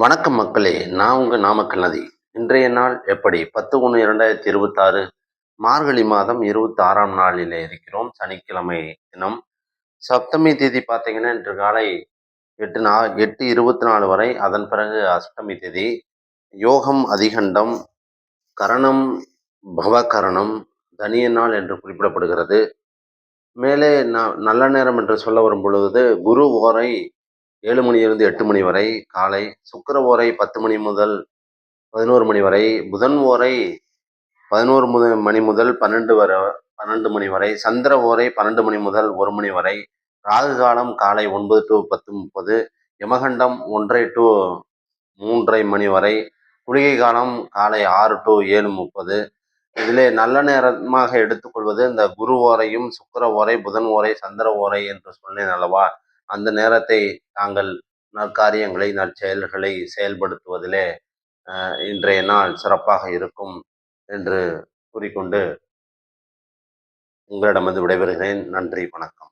வணக்கம் மக்களே நான் உங்கள் நாமக்கல் நதி. இன்றைய நாள் எப்படி? பத்து ஒன்று இரண்டாயிரத்தி இருபத்தாறு மார்கழி மாதம் இருபத்தி ஆறாம் நாளில் இருக்கிறோம். சனிக்கிழமை தினம். சப்தமி தேதி பார்த்தீங்கன்னா இன்று காலை எட்டு நா எட்டு இருபத்தி நாலு வரை அதன் பிறகு அஷ்டமி தேதி. யோகம் அதிகண்டம் கரணம் பவகரணம் தனிய நாள் என்று குறிப்பிடப்படுகிறது. மேலே ந நல்ல நேரம் என்று சொல்ல வரும் பொழுது குரு ஓரை ஏழு மணியிலிருந்து எட்டு மணி வரை காலை சுக்கர ஓரை பத்து மணி முதல் பதினோரு மணி வரை புதன் ஓரை பதினோரு முத மணி முதல் பன்னெண்டு வரை பன்னெண்டு மணி வரை சந்திர ஓரை பன்னெண்டு மணி முதல் ஒரு மணி வரை ராகு காலம் காலை ஒன்பது டு பத்து முப்பது யமகண்டம் ஒன்றை டு மூன்றரை மணி வரை குளிகை காலம் காலை ஆறு டு ஏழு முப்பது. இதிலே நல்ல நேரமாக எடுத்துக்கொள்வது இந்த குரு ஓரையும் சுக்கர ஓரை புதன் ஓரை சந்திர ஓரை என்று சொன்னேன் அல்லவா? அந்த நேரத்தை தாங்கள் நற்காரியங்களை நற்செயல்களை செயல்படுத்துவதிலே இன்றைய நாள் சிறப்பாக இருக்கும் என்று கூறிக்கொண்டு உங்களிடமிருந்து விடைபெறுகிறேன். நன்றி வணக்கம்.